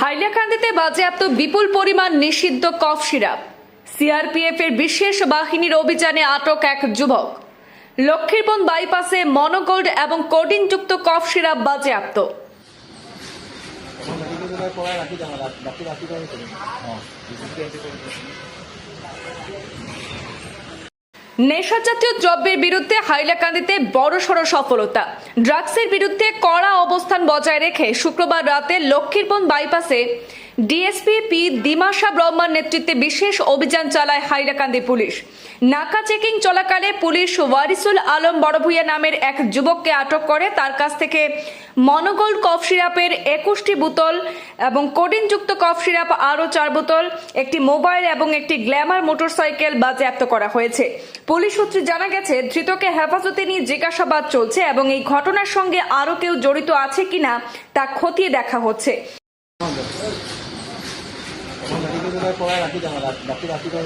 হাইলাকান্দিতে বাজেয়াপ্ত বিপুল পরিমাণ নিষিদ্ধ কফ সিরাপ। সিআরপিএফ এর বিশেষ বাহিনীর অভিযানে আটক এক যুবক। লক্ষ্মীরবন বাইপাসে মনোগোল্ড এবং কোডিনযুক্ত কফ সিরাপ বাজেয়াপ্ত। নেশাজাতীয় দ্রব্যের বিরুদ্ধে হাইলাকান্দিতে বড়সড় সফলতা। ড্রাগসের বিরুদ্ধে কড়া অবস্থান বজায় রেখে শুক্রবার রাতে লক্ষ্মীরবন বাইপাসে ডিএসপি পি দিমাশা ব্রহ্মার নেতৃত্বে বিশেষ অভিযান চালায় হাইলাকান্দি পুলিশ। নাকা চেকিং চলাকালে পুলিশ ওয়ারিসুল আলম বড়ভূয়া নামের এক যুবককে আটক করে। তার কাছ থেকে মনোগোল্ড কফ সিরাপের একুশটি বোতল এবং কোডিনযুক্ত কফ সিরাপ আরও চার বোতল, একটি মোবাইল এবং একটি গ্ল্যামার মোটরসাইকেল বাজেয়াপ্ত করা হয়েছে। পুলিশ সূত্রে জানা গেছে, ধৃতকে হেফাজতে নিয়ে জিজ্ঞাসাবাদ চলছে এবং এই ঘটনার সঙ্গে আরও কেউ জড়িত আছে কিনা তা খতিয়ে দেখা হচ্ছে। মেডিকেল করা রাখি যাম বাকি রাখি যাম